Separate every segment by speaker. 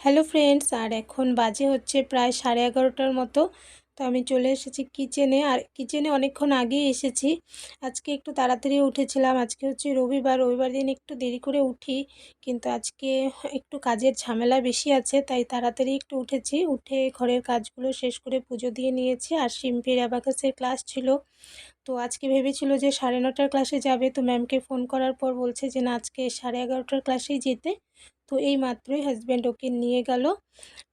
Speaker 1: Hello friends, আর এখন বাজে হচ্ছে প্রায় সাড়ে এগারোটার মতো। তো আমি চলে এসেছি কিচেনে, আর কিচেনে অনেকক্ষণ আগেই এসেছি। আজকে একটু তাড়াতাড়ি উঠেছিলাম। আজকে হচ্ছে রবিবার রবিবার দিন একটু দেরি করে উঠি, কিন্তু আজকে একটু কাজের ঝামেলা বেশি আছে, তাই তাড়াতাড়ি একটু উঠেছি। উঠে ঘরের কাজগুলো শেষ করে পুজো দিয়ে নিয়েছি, আর শিম্পির অ্যাবাকাসের ক্লাস ছিল। তো আজকে ভেবেছিল যে সাড়ে নটার ক্লাসে যাবে, তো ম্যামকে ফোন করার পর বলছে যে না, আজকে সাড়ে এগারোটার ক্লাসেই যেতে। তো এই মাত্রই হাজব্যান্ড ওকে নিয়ে গেল।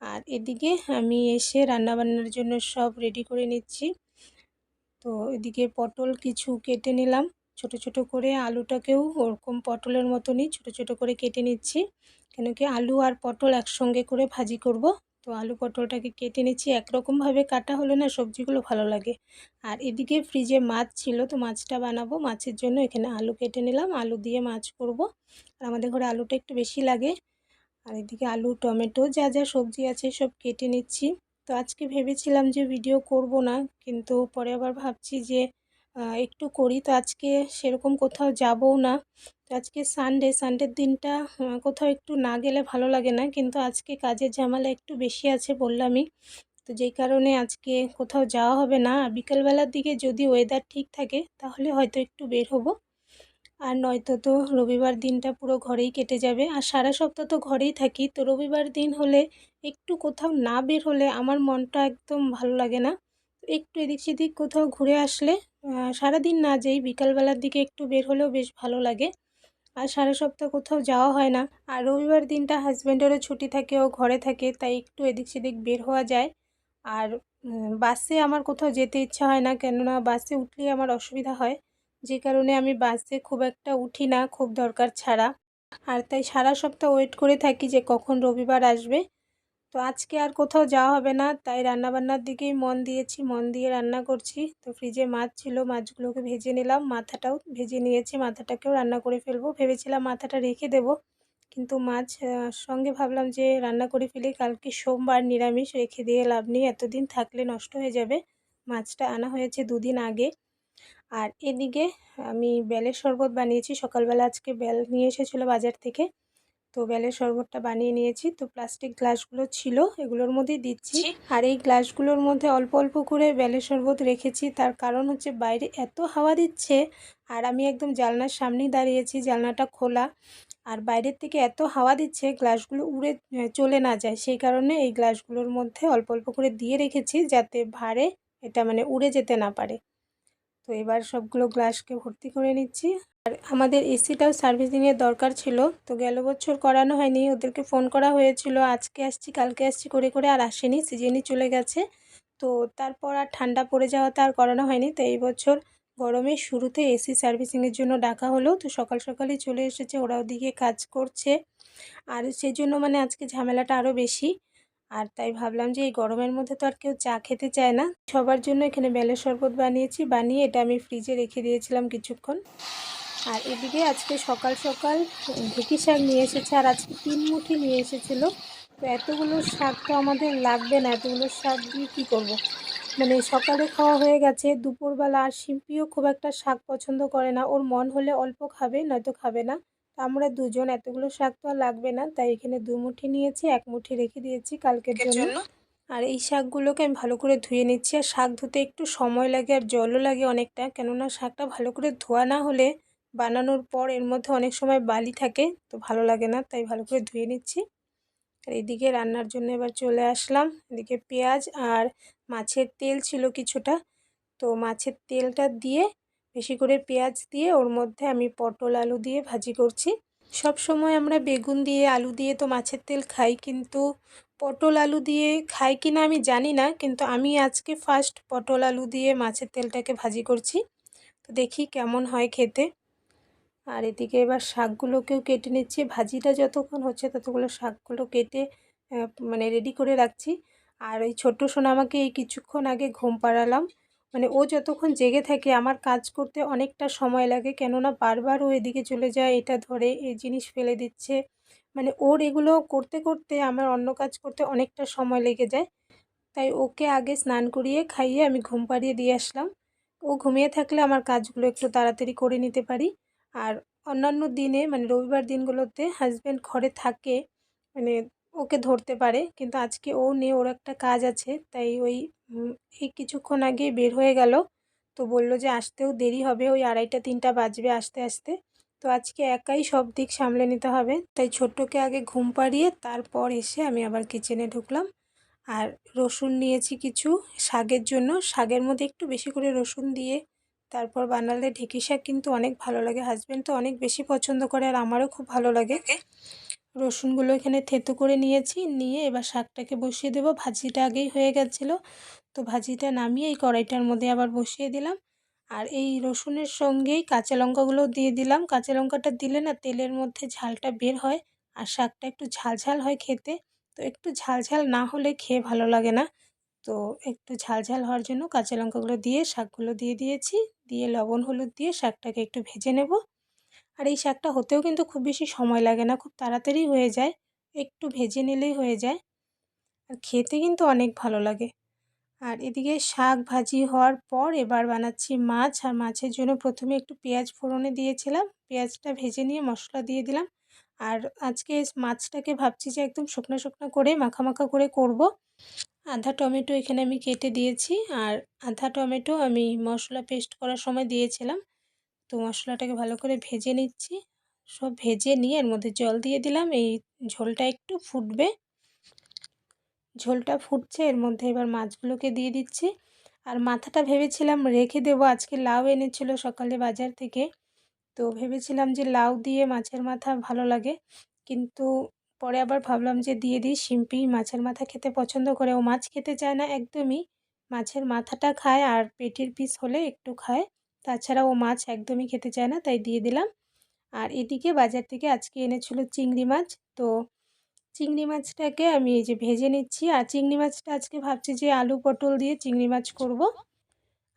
Speaker 1: আর এদিকে আমি এসে রান্নাবান্নার জন্য সব রেডি করে নিচ্ছি। তো এদিকে পটল কিছু কেটে নিলাম। ছোট ছোট করে আলুটাকেও ওরকম পটলের মতনই ছোট ছোট করে কেটে নিচ্ছি। কেন কি আলু আর পটল একসঙ্গে করে ভাজি করব। তো আলু পটলটাকে কেটে নিচ্ছি। একরকমভাবে কাটা হলে না সবজিগুলো ভালো লাগে। আর এদিকে ফ্রিজে মাছ ছিল তো মাছটা বানাবো। মাছের জন্য এখানে আলু কেটে নিলাম। আলু দিয়ে মাছ করব। আর আমাদের ঘরে আলুটা একটু বেশি লাগে। আর এদিকে আলু, টমেটো, যা যা সবজি আছে সব কেটে নিচ্ছি। তো আজকে ভেবেছিলাম যে ভিডিও করব না, কিন্তু পরে আবার ভাবছি যে একটু করি। তো আজকে সেরকম কোথাও যাবও না। তো আজকে সানডে সানডের দিনটা কোথাও একটু না গেলে ভালো লাগে না। কিন্তু আজকে কাজের ঝামেলা একটু বেশি আছে বললামই। তো যেই কারণে আজকে কোথাও যাওয়া হবে না। বিকেলবেলার দিকে যদি ওয়েদার ঠিক থাকে, তাহলে হয়তো একটু বের হব। আর নয়তো তো রবিবার দিনটা পুরো ঘরেই কেটে যাবে। আর সারা সপ্তাহ তো ঘরেই থাকি। তো রবিবার দিন হলে একটু কোথাও না বের হলে আমার মনটা একদম ভালো লাগে না। একটু এদিক সেদিক কোথাও ঘুরে আসলে সারাদিন না যেই বিকালবেলার দিকে একটু বের হলেও বেশ ভালো লাগে। আর সারা সপ্তাহ কোথাও যাওয়া হয় না। আর রবিবার দিনটা হাজব্যান্ডেরও ছুটি থাকে, ও ঘরে থাকে, তাই একটু এদিক সেদিক বের হওয়া যায়। আর বাসে আমার কোথাও যেতে ইচ্ছা হয় না, কেননা বাসে উঠলে আমার অসুবিধা হয়। যে কারণে আমি বাসে খুব একটা উঠি না, খুব দরকার ছাড়া। আর তাই সারা সপ্তাহ ওয়েট করে থাকি যে কখন রবিবার আসবে। তো আজকে আর কোথাও যাওয়া হবে না, তাই রান্নাবান্নার দিকেই মন দিয়েছি, মন দিয়ে রান্না করছি। তো ফ্রিজে মাছ ছিল, মাছগুলোকে ভেজে নিলাম, মাথাটাও ভেজে নিয়েছি, মাথাটাকেও রান্না করে ফেলব। ভেবেছিলাম মাথাটা রেখে দেব, কিন্তু মাছ সঙ্গে ভাবলাম যে রান্না করে ফেলি, কালকে সোমবার নিরামিষ, রেখে দিয়ে লাভ নেই, এতদিন থাকলে নষ্ট হয়ে যাবে। মাছটা আনা হয়েছে দুদিন আগে। আর এদিকে আমি বেলের শরবত বানিয়েছি, সকালবেলা আজকে বেল নিয়ে এসেছিল বাজার থেকে। তো বেলের শরবতটা বানিয়ে নিয়েছি। তো প্লাস্টিক গ্লাসগুলো ছিল এগুলোর মধ্যেই দিচ্ছি। আর এই গ্লাসগুলোর মধ্যে অল্প অল্প করে বেলের শরবত রেখেছি। তার কারণ হচ্ছে বাইরে এত হাওয়া দিচ্ছে আর আমি একদম জালনার সামনেই দাঁড়িয়েছি জালনাটা খোলা। আর বাইরের থেকে এত হাওয়া দিচ্ছে গ্লাসগুলো উড়ে চলে না যায়। সেই কারণে এই গ্লাসগুলোর মধ্যে অল্প অল্প করে দিয়ে রেখেছি যাতে ভারে এটা মানে উড়ে যেতে না পারে। তো এবার সবগুলো গ্লাসকে ভর্তি করে নিচ্ছি। আর আমাদের এসিটাও সার্ভিসিংয়ের দরকার ছিল, তো গেল বছর করানো হয়নি। ওদেরকে ফোন করা হয়েছিল, আজকে আসছি, কালকে আসছি করে করে আর আসেনি, সিজনই চলে গেছে। তো তারপর আর ঠান্ডা পড়ে যাওয়াতে আর করানো হয়নি, তো এই বছর গরমের শুরুতে এসি সার্ভিসিংয়ের জন্য ডাকা হলো, তো সকাল সকালই চলে এসেছে, ওরা ওদিকে কাজ করছে। আর সেই জন্য মানে আজকে ঝামেলাটা আরও বেশি, আর তাই ভাবলাম যে এই গরমের মধ্যে তো আর কেউ চা খেতে চায় না। সবার জন্য এখানে বেলের শরবত বানিয়েছি, বানিয়ে এটা আমি ফ্রিজে রেখে দিয়েছিলাম কিছুক্ষণ। আর এদিকে আজকে সকাল সকাল ঢেঁকি শাক নিয়ে এসেছে আর আজকে তিন মুঠি নিয়ে এসেছিল। তো এতগুলো শাক তো আমাদের লাগবে না এতগুলো শাক দিয়ে কী করব? মানে সকালে খাওয়া হয়ে গেছে দুপুরবেলা আর শিম্পিও খুব একটা শাক পছন্দ করে না। ওর মন হলে অল্প খাবে নয়তো খাবে না। আমরা দুজন এতগুলো শাক তো আর লাগবে না তাই এখানে দু মুঠি নিয়েছি এক মুঠি রেখে দিয়েছি কালকের জন্য? আর এই শাকগুলোকে আমি ভালো করে ধুয়ে নিচ্ছি। আর শাক ধুতে একটু সময় লাগে আর জলও লাগে অনেকটা। কেননা শাকটা ভালো করে ধোয়া না হলে বানানোর পর এর মধ্যে অনেক সময় বালি থাকে, তো ভালো লাগে না, তাই ভালো করে ধুয়ে নিচ্ছি। আর এদিকে রান্নার জন্য এবার চলে আসলাম। এদিকে পেঁয়াজ আর মাছের তেল ছিল কিছুটা, তো মাছের তেলটা দিয়ে বেশি করে পেঁয়াজ দিয়ে ওর মধ্যে আমি পটল আলু দিয়ে ভাজি করছি। সব সময় আমরা বেগুন দিয়ে, আলু দিয়ে তো মাছের তেল খাই, কিন্তু পটল আলু দিয়ে খাই কি না আমি জানি না, কিন্তু আমি আজকে ফার্স্ট পটল আলু দিয়ে মাছের তেলটাকে ভাজি করছি। তো দেখি কেমন হয় খেতে। আর এদিকে এবার শাকগুলোকেও কেটে নিচ্ছি। ভাজিটা যতক্ষণ হচ্ছে ততগুলো শাকগুলো কেটে মানে রেডি করে রাখছি। আর ওই ছোট্ট সোনা আমাকে এই কিছুক্ষণ আগে ঘুম পাড়ালাম। মানে ও যতক্ষণ জেগে থাকে আমার কাজ করতে অনেকটা সময় লাগে। কেননা বারবার ও এদিকে চলে যায়, এটা ধরে, এই জিনিস ফেলে দিচ্ছে। মানে ওর এগুলো করতে করতে আমার অন্য কাজ করতে অনেকটা সময় লেগে যায়। তাই ওকে আগে স্নান করিয়ে খাইয়ে আমি ঘুম পাড়িয়ে দিয়ে আসলাম। ও ঘুমিয়ে থাকলে আমার কাজগুলো একটু তাড়াতাড়ি করে নিতে পারি। আর অন্যান্য দিনে মানে রবিবার দিনগুলোতে হাজব্যান্ড ঘরে থাকে মানে ওকে ধরতে পারে, কিন্তু আজকে ও নেই, ওর একটা কাজ আছে, তাই ওই এই কিছুক্ষণ আগে বের হয়ে গেল। তো বলল যে আসতেও দেরি হবে, ওই আড়াইটা, তিনটা বাজবে আসতে আসতে। তো আজকে একাই সব দিক সামলে নিতে হবে। তাই ছোট্টকে আগে ঘুম পাড়িয়ে তারপর এসে আমি আবার কিচেনে ঢুকলাম। আর রসুন নিয়েছি কিছু, শাকের জন্য। শাকের মধ্যে একটু বেশি করে রসুন দিয়ে তারপর বানালে ঢেঁকি শাক কিন্তু অনেক ভালো লাগে। হাজব্যান্ড তো অনেক বেশি পছন্দ করে আর আমারও খুব ভালো লাগে। রসুনগুলো এখানে থেতো করে নিয়েছি নিয়ে এবার শাকটাকে বসিয়ে দেবো। ভাজিটা আগেই হয়ে গেছিল তো ভাজিটা নামিয়ে এই কড়াইটার মধ্যে আবার বসিয়ে দিলাম। আর এই রসুনের সঙ্গেই কাঁচা লঙ্কাগুলো দিয়ে দিলাম। কাঁচা লঙ্কাটা দিলে না তেলের মধ্যে ঝালটা বের হয় আর শাকটা একটু ঝাল ঝাল হয় খেতে। তো একটু ঝাল ঝাল না হলে খেয়ে ভালো লাগে না। তো একটু ঝাল ঝাল হওয়ার জন্য কাঁচা লঙ্কাগুলো দিয়ে শাকগুলো দিয়ে দিয়েছি। দিয়ে লবণ, হলুদ দিয়ে শাকটাকে একটু ভেজে নেব। আর এই শাকটা হতেও কিন্তু খুব বেশি সময় লাগে না, খুব তাড়াতাড়ি হয়ে যায়। একটু ভেজে নিলেই হয়ে যায়। আর খেতে কিন্তু অনেক ভালো লাগে। আর এদিকে শাক ভাজি হওয়ার পর এবার বানাচ্ছি মাছ। আর মাছের জন্য প্রথমে একটু পেঁয়াজ ফোড়নে দিয়েছিলাম। পেঁয়াজটা ভেজে নিয়ে মশলা দিয়ে দিলাম। আর আজকে মাছটাকে ভাবছি যে একদম শুকনো শুকনো করে মাখা মাখা করে করব। আধা টমেটো এখানে আমি কেটে দিয়েছি আর আধা টমেটো আমি মশলা পেস্ট করার সময় দিয়েছিলাম। তো মশলাটাকে ভালো করে ভেজে নিচ্ছি। সব ভেজে নিয়ে এর মধ্যে জল দিয়ে দিলাম। এই ঝোলটা একটু ফুটবে। ঝোলটা ফুটছে, এর মধ্যে এবার মাছগুলোকে দিয়ে দিচ্ছি। আর মাথাটা ভেবেছিলাম রেখে দেবো, আজকে লাউ এনেছিল সকালে বাজার থেকে। তো ভেবেছিলাম যে লাউ দিয়ে মাছের মাথা ভালো লাগে। কিন্তু পরে আবার ভাবলাম যে দিয়ে দিই শিম্পি, মাছের মাথা খেতে পছন্দ করে। ও মাছ খেতে চায় না একদমই। মাছের মাথাটা খায় আর পেটির পিস হলে একটু খায়। তাছাড়া ও মাছ একদমই খেতে চায় না, তাই দিয়ে দিলাম। আর এদিকে বাজার থেকে আজকে এনেছিল চিংড়ি মাছ। তো চিংড়ি মাছটাকে আমি এই যে ভেজে নিচ্ছি। আর চিংড়ি মাছটা আজকে ভাবছি যে আলু পটল দিয়ে চিংড়ি মাছ করব।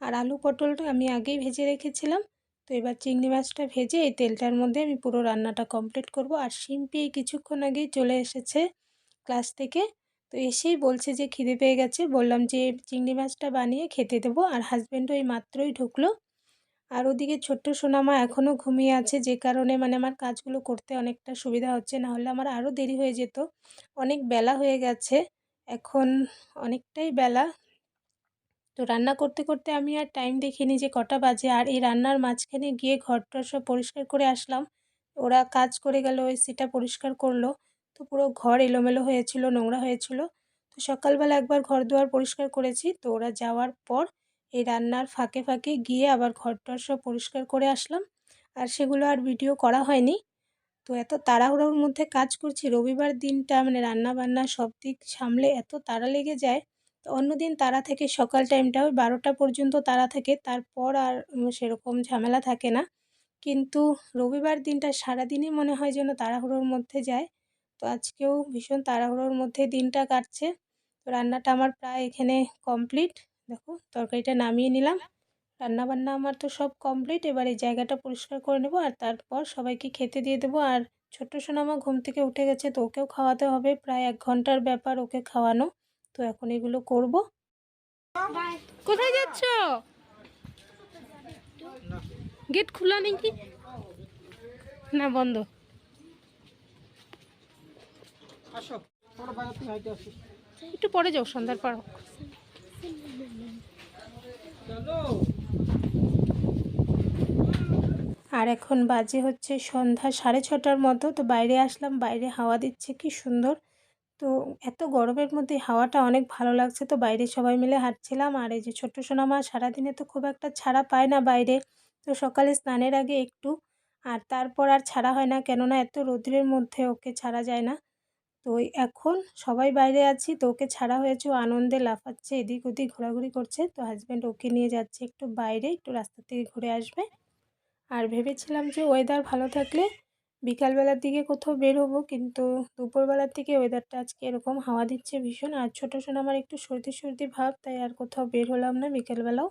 Speaker 1: আর আলু পটলটা আমি আগেই ভেজে রেখেছিলাম। তো এবার চিংড়ি মাছটা ভেজে এই তেলটার মধ্যে আমি পুরো রান্নাটা কমপ্লিট করব। আর শিম্পি এই কিছুক্ষণ আগেই চলে এসেছে ক্লাস থেকে। তো এসেই বলছে যে খিদে পেয়ে গেছে। বললাম যে চিংড়ি মাছটা বানিয়ে খেতে দেবো। আর হাজব্যান্ডও এই মাত্রই ঢুকলো। আর ওদিকে ছোট্ট সোনামা এখনও ঘুমিয়ে আছে। যে কারণে মানে আমার কাজগুলো করতে অনেকটা সুবিধা হচ্ছে। না হলে আমার আরও দেরি হয়ে যেত। অনেক বেলা হয়ে গেছে। এখন অনেকটাই বেলা। তো রান্না করতে করতে আমি আর টাইম দেখিনি যে কটা বাজে। আর এই রান্নার মাঝখানে গিয়ে ঘরটা সব পরিষ্কার করে আসলাম। ওরা কাজ করে গেল ওই সেটা পরিষ্কার করল। তো পুরো ঘর এলোমেলো হয়েছিল, নোংরা হয়েছিল। তো সকালবেলা একবার ঘর দুয়ার পরিষ্কার করেছি। তো ওরা যাওয়ার পর এই রান্নার ফাঁকে ফাঁকে গিয়ে আবার ঘরটার সব পরিষ্কার করে আসলাম। আর সেগুলো আর ভিডিও করা হয়নি। তো এত তাড়াহুড়োর মধ্যে কাজ করছি। রবিবার দিনটা মানে রান্না বান্না সব দিক সামলে এত তাড়া লেগে যায় অন্যদিন তারা থেকে সকাল টাইমটা ওই বারোটা পর্যন্ত তারা থাকে, তারপর আর সেরকম ঝামেলা থাকে না। কিন্তু রবিবার দিনটা সারাদিনই মনে হয় যেন তাড়াহুড়োর মধ্যে যায়। তো আজকেও ভীষণ তাড়াহুড়োর মধ্যে দিনটা কাটছে। তো রান্নাটা আমার প্রায় এখানে কমপ্লিট দেখো, তরকারিটা নামিয়ে নিলাম। রান্না বান্না আমার তো সব কমপ্লিট এবার এই জায়গাটা পরিষ্কার করে নেব আর তারপর সবাইকে খেতে দিয়ে দেবো। আর ছোট্ট সোনা আমার ঘুম থেকে উঠে গেছে, তো ওকেও খাওয়াতে হবে। প্রায় এক ঘণ্টার ব্যাপার ওকে খাওয়ানো। তো এখন এগুলো করব। কোথায় যাচ্ছ? গেট খোলা নেই কি না বন্ধ। একটু পরে যাও সন্ধ্যার পর। আর এখন বাজে হচ্ছে সন্ধ্যা সাড়ে ছটার মতো তো বাইরে আসলাম বাইরে হাওয়া দিচ্ছে কি সুন্দর। তো এত গরমের মধ্যে হাওয়াটা অনেক ভালো লাগছে তো বাইরে সবাই মিলে হাঁটছিলাম। আর এই যে ছোট্ট সোনামা সারাদিনে তো খুব একটা ছাড়া পায় না বাইরে। তো সকালে স্নানের আগে একটু। আর তারপর আর ছাড়া হয় না কেননা এত রোদ্রের মধ্যে ওকে ছাড়া যায় না। তো এখন সবাই বাইরে আছি তো ওকে ছাড়া হয়েছে। আনন্দে লাফাচ্ছে, এদিক ওদিক ঘোরাঘুরি করছে। তো হাজব্যান্ড ওকে নিয়ে যাচ্ছে একটু বাইরে, একটু রাস্তা থেকে ঘুরে আসবে। আর ভেবেছিলাম যে ওয়েদার ভালো থাকলে বিকালবেলার দিকে কোথাও বের হব, কিন্তু দুপুরবেলার দিকে ওয়েদারটা আজকে এরকম হাওয়া দিচ্ছে ভীষণ। আর ছোটো শোনা, আমার একটু সর্দি সর্দি ভাব, তাই আর কোথাও বের হলাম না বিকালবেলাও।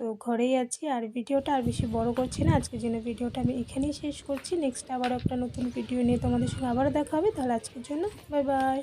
Speaker 1: তো ঘরেই আছি, আর ভিডিওটা আর বেশি বড় করছি না, আজকের জন্য ভিডিওটা আমি এখানেই শেষ করছি। নেক্সট আবার একটা নতুন ভিডিও নিয়ে তোমাদের সঙ্গে আবারও দেখা হবে, তাহলে আজকের জন্য বাই বাই